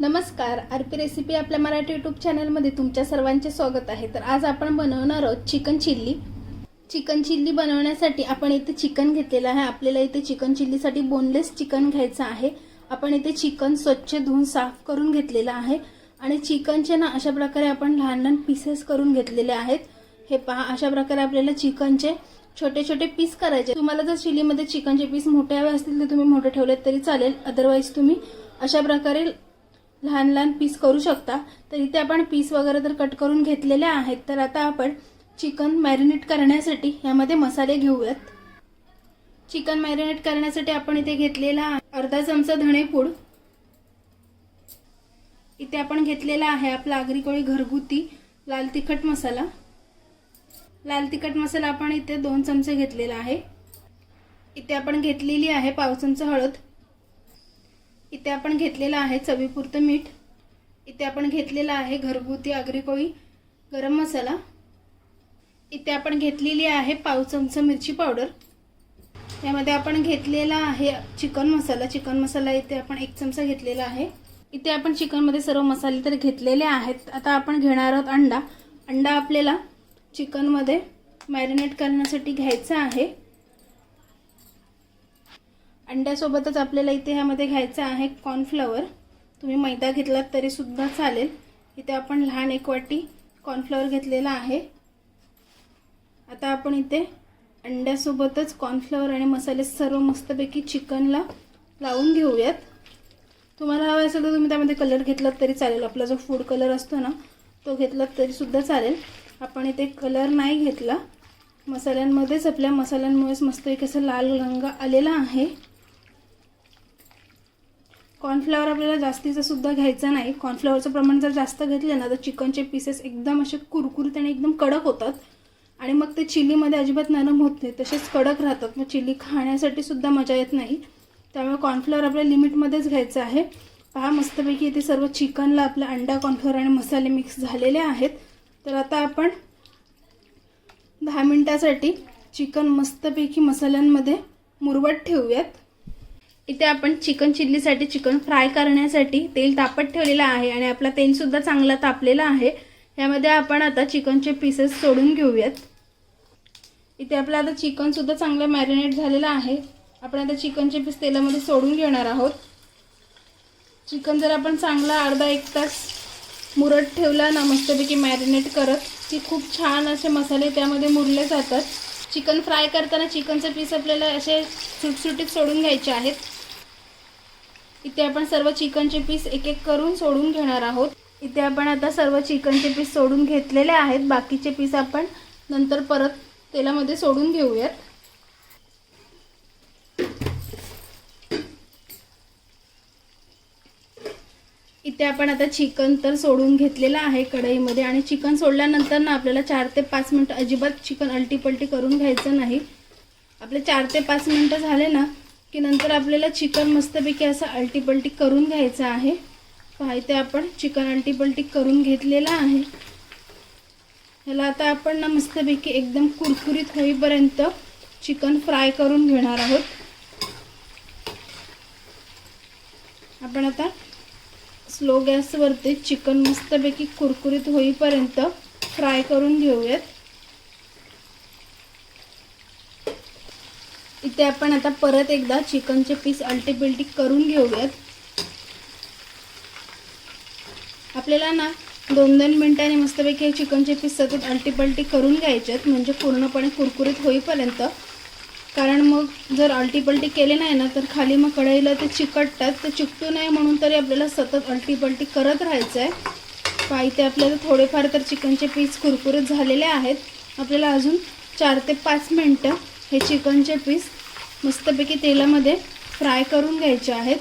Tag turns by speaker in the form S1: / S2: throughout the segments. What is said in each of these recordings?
S1: नमस्कार R P recipe आपल्या Marathi YouTube चॅनलमध्ये तुमच्या सर्वांचे स्वागत आहे. तर आज आपण बनवणार आहोत चिकन चिल्ली. चिकन चिल्ली बनवण्यासाठी आपण इथे चिकन घेतलेलं आहे. आपल्याला इथे चिकन चिल्लीसाठी बोनलेस चिकन घ्यायचं आहे. आपण इथे चिकन स्वच्छ धुवून साफ करून घेतलेलं आहे. आणि चिकनचे ना अशा प्रकारे आपण लहान लहान पीसेस करून घेतलेले आहेत. हे पहा अशा प्रकारे आपल्याला चिकनचे छोटे छोटे पीस करायचे तुम्हाला जर चिलीमध्ये चिकनचे पीस मोठे हवे असतील तर तुम्ही मोठे ठेवलेत तरी चालेल. अदरवाईज तुम्ही अशा प्रकारे लहान लहान पीस करू शकता. तर इथे आपण पीस वगैरे तर कट करून घेतलेले आहेत तर आता आपण चिकन मॅरिनेट करण्यासाठी यामध्ये मसाले घेऊयात. चिकन मॅरिनेट करण्यासाठी आपण इथे घेतलेला अर्धा चमचा धणेपूड इथे आपण घेतलेला आहे आपला आगरी कोळी घरगुती लाल तिखट मसाला. लाल तिखट मसाला आपण इथे दोन चमचे घेतलेला आहे. इथे आपण घेतलेली आहे पाव चमचा हळद. इथे आपण घेतलेला आहे चवीपुरतं मीठ. इथे आपण घेतलेलं आहे घरगुती आगरी कोळी गरम मसाला. इथे आपण घेतलेली आहे पाव चमचा मिरची पावडर. यामध्ये आपण घेतलेला आहे चिकन मसाला. चिकन मसाला इथे आपण एक चमचा घेतलेला आहे. इथे आपण चिकनमध्ये सर्व मसाले तर घेतलेले आहेत. आता आपण घेणार आहोत अंडा. अंडा आपल्याला चिकनमध्ये मॅरिनेट करण्यासाठी घ्यायचा आहे. अंड्यासोबतच आपल्याला इथे ह्यामध्ये घ्यायचं आहे कॉर्नफ्लॉवर तुम्ही मैदा घेतलात तरीसुद्धा चालेल. इथे आपण लहान एक वाटी कॉर्नफ्लॉवर घेतलेला आहे. आता आपण इथे अंड्यासोबतच कॉर्नफ्लॉवर आणि मसाले सर्व मस्तपैकी चिकनला लावून घेऊयात. तुम्हाला हवं असेल तर तुम्ही त्यामध्ये कलर घेतलात तरी चालेल. आपला जो फूड कलर असतो ना तो घेतलात तरीसुद्धा चालेल. आपण इथे कलर नाही घेतला. मसाल्यांमध्येच आपल्या मसाल्यांमुळेच मस्त एक असं लाल रंग आलेला आहे. कॉर्नफ्लॉवर आपल्याला जास्तीचं सुद्धा घ्यायचं नाही. कॉर्नफ्लॉवरचं प्रमाण जर जास्त घेतलं ना तर चिकनचे पीसेस एकदम असे कुरकुरीत आणि एकदम कडक होतात. आणि मग ते चिलीमध्ये अजिबात नरम होत नाही. तसेच कडक राहतात. मग चिली खाण्यासाठी सुद्धा मजा येत नाही. त्यामुळे कॉर्नफ्लॉवर आपल्या लिमिटमध्येच घ्यायचं आहे. पहा मस्तपैकी इथे सर्व चिकनला आपल्या अंडा कॉर्नफ्लॉवर आणि मसाले मिक्स झालेले आहेत. तर आता आपण दहा मिनटासाठी चिकन मस्तपैकी मसाल्यांमध्ये मुरवत ठेवूयात. इथे आपण चिकन चिल्लीसाठी चिकन फ्राय करण्यासाठी तेल तापत ठेवलेलं आहे आणि आपला तेलसुद्धा चांगला तापलेला आहे. यामध्ये आपण आता चिकनचे पीसेस सोडून घेऊयात. इथे आपलं आता चिकनसुद्धा चांगलं मॅरिनेट झालेलं आहे. आपण आता चिकनचे पीस तेलामध्ये सोडून घेणार आहोत. चिकन जर आपण चांगला अर्धा एक तास मुरट ठेवला ना मस्तपैकी मॅरिनेट करत की खूप छान असे मसाले त्यामध्ये मुरले जातात. चिकन फ्राय करताना चिकनचे पीस आपल्याला असे सुटसुटीत सोडून घ्यायचे आहेत. इथे आपण सर्व चिकनचे पीस एक एक करून सोडून घेणार आहोत. इथे आपण आता सर्व चिकनचे पीस सोडून घेतलेले आहेत. बाकीचे पीस आपण नंतर परत तेलामध्ये सोडून घेऊयात. इथे आपण आता चिकन तर सोडून घेतलेलं आहे कढईमध्ये आणि चिकन सोडल्यानंतर ना आपल्याला चार ते पाच मिनटं अजिबात चिकन अलटीपलटी करून घ्यायचं नाही. आपले चार ते पाच मिनटं झाले ना की नंतर आपल्याला चिकन मस्तपैकी असं अल्टीपल्टी करून घ्यायचं आहे. पाहिजे आपण चिकन अल्टीपल्टी करून घेतलेलं आहे. ह्याला आता आपण ना मस्तपैकी एकदम कुरकुरीत होईपर्यंत चिकन फ्राय करून घेणार आहोत. आपण आता स्लो गॅसवरती चिकन मस्तपैकी कुरकुरीत होईपर्यंत फ्राय करून घेऊयात. इथे आपण आता परत एकदा चिकनचे पीस अल्टीबिल्टी करून घेऊयात. आपल्याला ना दोन दोन मिनिटांनी मस्तपैकी हे चिकनचे पीस सतत अल्टीपल्टी करून घ्यायच्यात म्हणजे पूर्णपणे कुरकुरीत होईपर्यंत. कारण मग जर अल्टीपल्टी केले नाही ना तर खाली मग कढईला ते चिकटतात ते चिकटू नये म्हणून तरी आपल्याला सतत अल्टीपल्टी करत राहायचं आहे पहा इथे आपल्याला थोडेफार तर चिकनचे पीस कुरकुरीत झालेले आहेत. आपल्याला अजून चार ते पाच मिनटं हे चिकनचे पीस मस्तपैकी तेलामध्ये फ्राय करून घ्यायचे आहेत.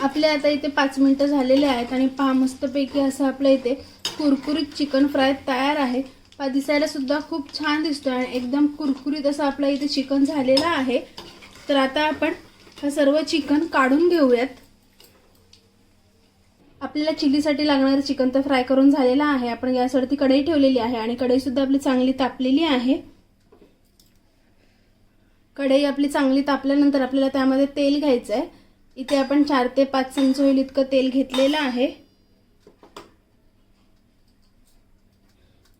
S1: आपले आता इथे पाच मिनटं झालेले आहेत आणि पहा मस्तपैकी असं आपल्या इथे कुरकुरीत चिकन फ्राय तयार आहे. पहा दिसायला सुद्धा खूप छान दिसतो आणि एकदम कुरकुरीत असं आपल्या इथे चिकन झालेलं आहे. तर आता आपण हा सर्व चिकन काढून घेऊयात. आपल्याला चिलीसाठी लागणारं चिकन तर फ्राय करून झालेलं आहे. आपण गॅसवरती कढई ठेवलेली आहे आणि कढईसुद्धा आपली चांगली तापलेली आहे. कढई आपली चांगली तापल्यानंतर आपल्याला त्यामध्ये तेल घ्यायचं आहे इथे आपण चार ते पाच चमच होईल इतकं तेल घेतलेलं आहे.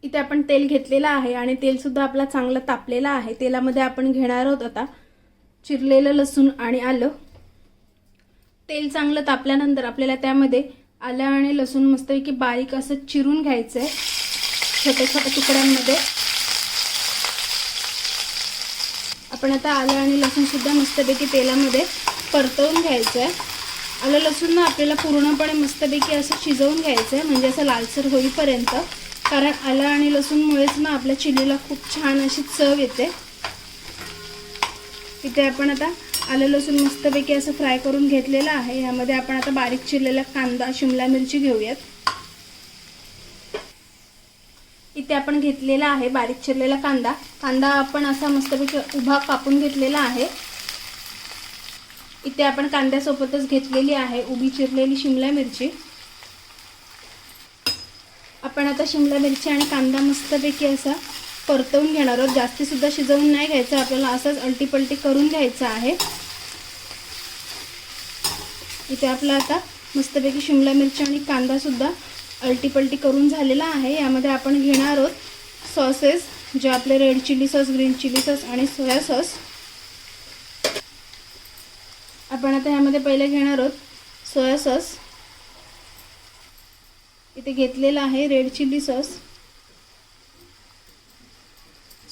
S1: इथे आपण तेल घेतलेलं आहे आणि तेलसुद्धा आपला चांगलं तापलेलं आहे. तेलामध्ये आपण घेणार आहोत आता चिरलेलं लसूण आणि आलं. तेल चांगलं तापल्यानंतर आपल्याला त्यामध्ये आलं आणि लसूण मस्तपैकी बारीक असं चिरून घ्यायचं आहे छोट्या छोट्या तुकड्यांमध्ये. आपण आता आलं आणि लसूणसुद्धा मस्तपैकी तेलामध्ये परतवून घ्यायचं आहे आलं लसूण ना आपल्याला पूर्णपणे मस्तपैकी असं शिजवून घ्यायचं आहे म्हणजे असं लालसर होईपर्यंत. कारण आलं आणि लसूणमुळेच ना आपल्या चिलीला खूप छान अशी चव येते. इथे आपण आता आलं लसूण मस्तपैकी असं फ्राय करून घेतलेलं आहे. यामध्ये आपण आता बारीक चिरलेला कांदा शिमला मिरची घेऊयात. इथे आपण घेतलेला आहे बारीक चिरलेला कांदा. कांदा आपण असा मस्तपैकी उभा कापून घेतलेला आहे. इथे आपण कांद्यासोबतच घेतलेली आहे. उभी चिरलेली शिमला मिरची. आपण आता शिमला मिरची आणि कांदा मस्तपैकी असा परतवून घेणार आहोत. जास्तीसुद्धा शिजवून नाही घ्यायचं. आपल्याला असंच अलटीपलटी करून घ्यायचं आहे. इथे आपला आता मस्तपैकी शिमला मिरची आणि कांदासुद्धा अलटीपलटी करून झालेला आहे. यामध्ये आपण घेणार आहोत सॉसेस जे आपले red chilli sauce green chilli sauce आणि सोया सॉस. आपण आता ह्यामध्ये पहिले घेणार आहोत सोया सॉस. इथे घेतलेला आहे रेड चिली सॉस.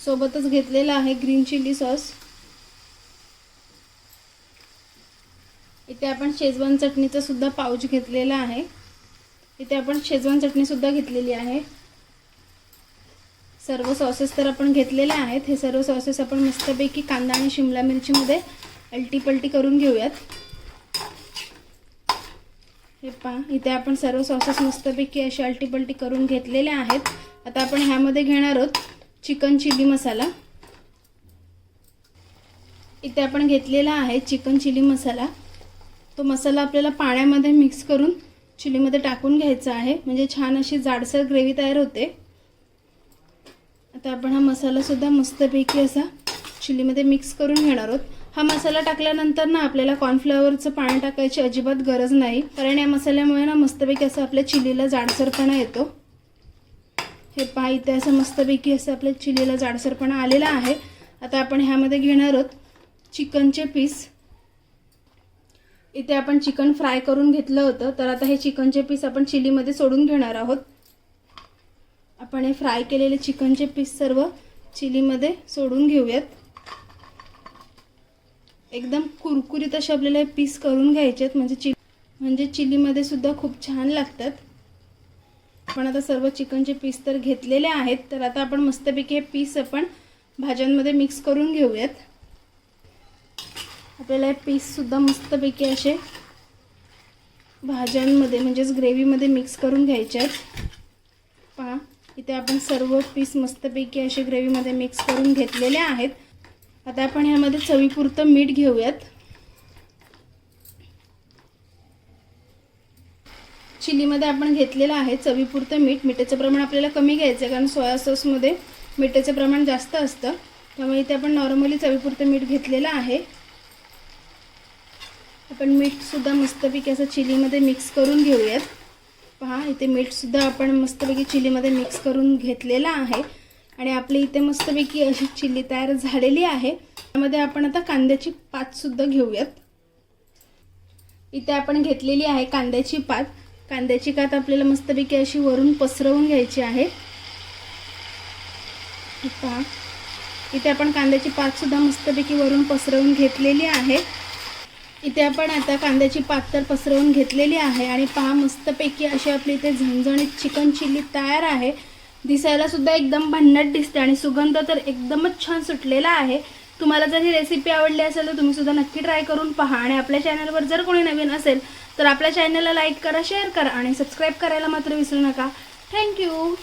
S1: सोबतच घेतलेला आहे ग्रीन चिली सॉस. इथे आपण शेजवान चटणीचा सुद्धा पाऊच घेतलेला आहे. इथे आपण शेजवान चटणी सुद्धा घेतलेली आहे. सर्व सॉसेस तर आपण घेतलेले आहेत. हे सर्व सॉसेस आपण मस्तपैकी कांदा आणि शिमला मिरचीमध्ये अलटीपलटी करून घेऊयात. हे पहा इथे आपण सर्व सॉसेस मस्तपैकी असे अलटीपलटी करून घेतलेले आहेत. आता आपण ह्यामध्ये घेणार आहोत चिकन चिली मसाला. इथे आपण घेतलेला आहे चिकन चिली मसाला. तो मसाला आपल्याला पाण्यामध्ये मिक्स करून चिलीमध्ये टाकून घ्यायचा आहे. म्हणजे छान अशी जाडसर ग्रेव्ही तयार होते. आता आपण हा मसालासुद्धा मस्तपैकी असा चिलीमध्ये मिक्स करून घेणार आहोत. हा मसाला टाकल्यानंतर ना आपल्याला कॉर्नफ्लॉवरचं पाणी टाकायची अजिबात गरज नाही. कारण या मसाल्यामुळे ना मस्तपैकी असं आपल्या चिलीला जाडसरपणा येतो. हे पहा इथे असं मस्तपैकी असं आपल्या चिलीला जाडसरपणा आलेला आहे. आता आपण ह्यामध्ये घेणार आहोत चिकनचे पीस. इथे आपण चिकन फ्राय करून घेतलं होतं. तर आता हे चिकनचे पीस आपण चिलीमध्ये सोडून घेणार आहोत. आपण हे फ्राय केलेले चिकनचे पीस सर्व चिलीमध्ये सोडून घेऊयात. एकदम कुरकुरीत असे आपल्याला हे पीस करून घ्यायचे आहेत. म्हणजे चिली म्हणजे चिलीमध्ये सुद्धा खूप छान लागतात. आपण आता सर्व चिकनचे पीस तर घेतलेले आहेत. तर आता आपण मस्तपैकी हे पीस आपण भाज्यांमध्ये मिक्स करून घेऊयात. आपल्याला हे पीससुद्धा मस्तपैकी असे भाज्यांमध्ये म्हणजेच ग्रेव्हीमध्ये मिक्स करून घ्यायचे आहेत. पहा इथे आपण सर्व पीस मस्तपैकी असे ग्रेव्हीमध्ये मिक्स करून घेतलेले आहेत. आता आपण ह्यामध्ये चवीपुरतं मीठ घेऊयात. चिलीमध्ये आपण घेतलेलं आहे चवीपुरतं मीठ. मिठाचं प्रमाण आपल्याला कमी घ्यायचं आहे कारण सोया सॉसमध्ये मिठाचं प्रमाण जास्त असतं. त्यामुळे इथे आपण नॉर्मली चवीपुरतं मीठ घेतलेलं आहे. आपण मीठसुद्धा मस्तपैकी असं चिलीमध्ये मिक्स करून घेऊयात. पहा इथे मीठसुद्धा आपण मस्तपैकी चिलीमध्ये मिक्स करून घेतलेलं आहे. आणि आपली इथे मस्तपैकी अशी चिली तयार झालेली आहे. त्यामध्ये आपण आता कांद्याची पातसुद्धा घेऊयात. इथे आपण घेतलेली आहे कांद्याची पात. कांद्याची कात आपल्याला मस्तपैकी अशी वरून पसरवून घ्यायची आहे. पहा इथे आपण कांद्याची पातसुद्धा मस्तपैकी वरून पसरवून घेतलेली आहे. इथे आपण आता कांद्याची पात तर पसरवून घेतलेली आहे आणि पहा मस्तपैकी अशी आपली इथे झणझणीत चिकन चिल्ली तयार आहे. दिसायला सुद्धा एकदम भन्नट दिसते आणि सुगंध तर एकदमच छान सुटलेला आहे. तुम्हाला जर ही रेसिपी आवडली असेल तर तुम्ही सुद्धा नक्की ट्राय करून पहा. आणि आपल्या चॅनलवर जर कोणी नवीन असेल तर आपल्या चॅनलला लाईक करा शेअर करा आणि सबस्क्राईब करायला मात्र विसरू नका. थँक्यू